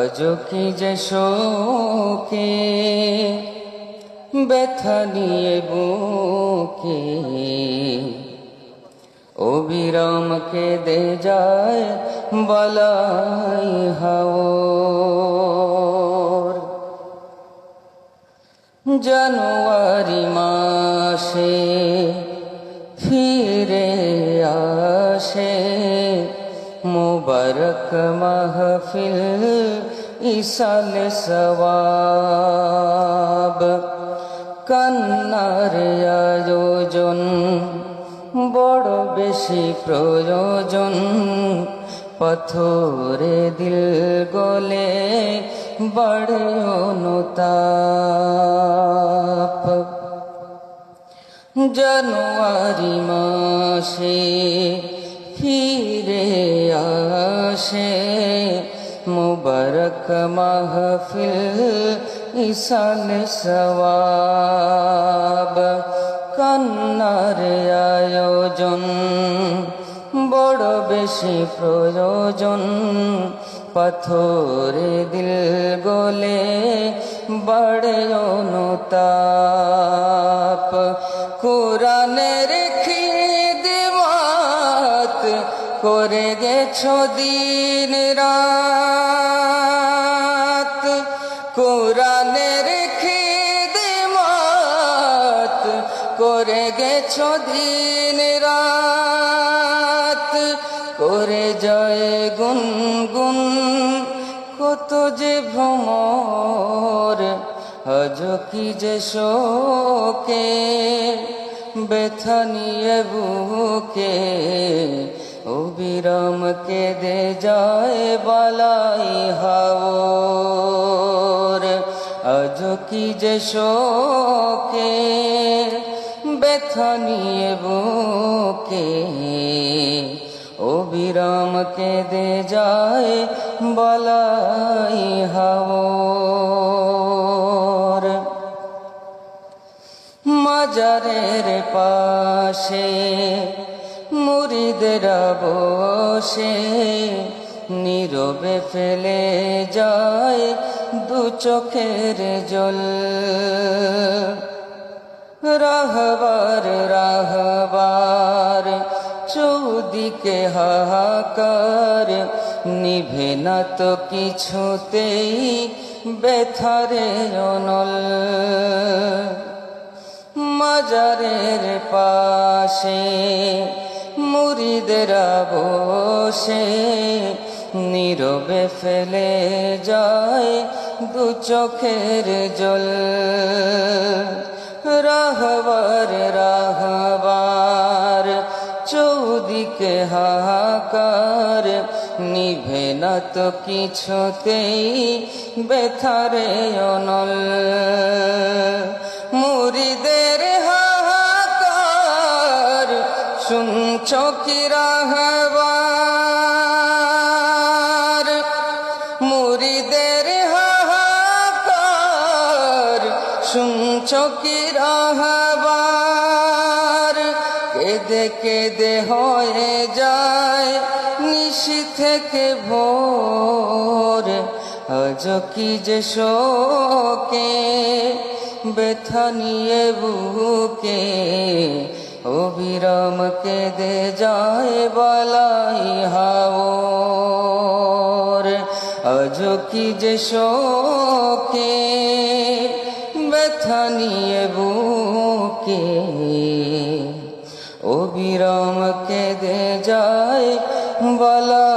আজ কি যে শোকে ব্যথা নিয়ে বুকে? অবিরাম দে যায় বলাই হাওর। জানুয়ারি মাসে ফিরে আসে মুবারক মাহফিল ইসাল সওয়াব। কান্নার আয়োজন, বড় বেশি প্রয়োজন। পাথরে দিল গলে বড় অনুতাপ। জানুয়ারি মাসে ফিরে আসে মুবারক মাহফিল ইসাল সওয়াব। কান্নার আয়োজন, বড় বেশি প্রয়োজন। পাথরে দিল গলে বড় অনুতাপ। কোরআনের করে গেছ দিন রাত। কোরআনের খিদমাত করে গেছ দিন রাত। করে জয় গুনগুন, কত যে ভ্রমর, আজ কি যে শোকে, ব্যথা বুকে অবিরাম দে যায় বালাই হাওর। আজ কি যে শোকে ব্যথা নিয়ে বুকে। অবিরাম দে যায় বলাই হাওর। মাজারের পাশে মুরিদরা বসে নীরবে ফেলে যায় দু চোখের জল। রাহবার রাহবার, চৌদিকে হাহাকার, নিভে না তো কিছুতেই বেথারে অনল। মাজারের পাশে মুরিদরা বসে নীরবে ফেলে যায় দু চোখের জল। রাহবার রাহবার, চৌদিকে হাহাকার, নিভে না তো কিছুতেই বেথারে অনল। মুরিদের হাহাকার শুনছ কি রাহবার মুরিদের হাহাকার শুনছ কি রাহবার। কেদে কেদে হয়ে যায় নিশি থেকে ভোর। আজ কি যে শোকে, ব্যথা নিয়ে বুকে অবিরাম দে যায় বলাই হাওর। আজ যে শোকে ব্যথা নিয়ে বুকে। অবিরাম দে যায় বলা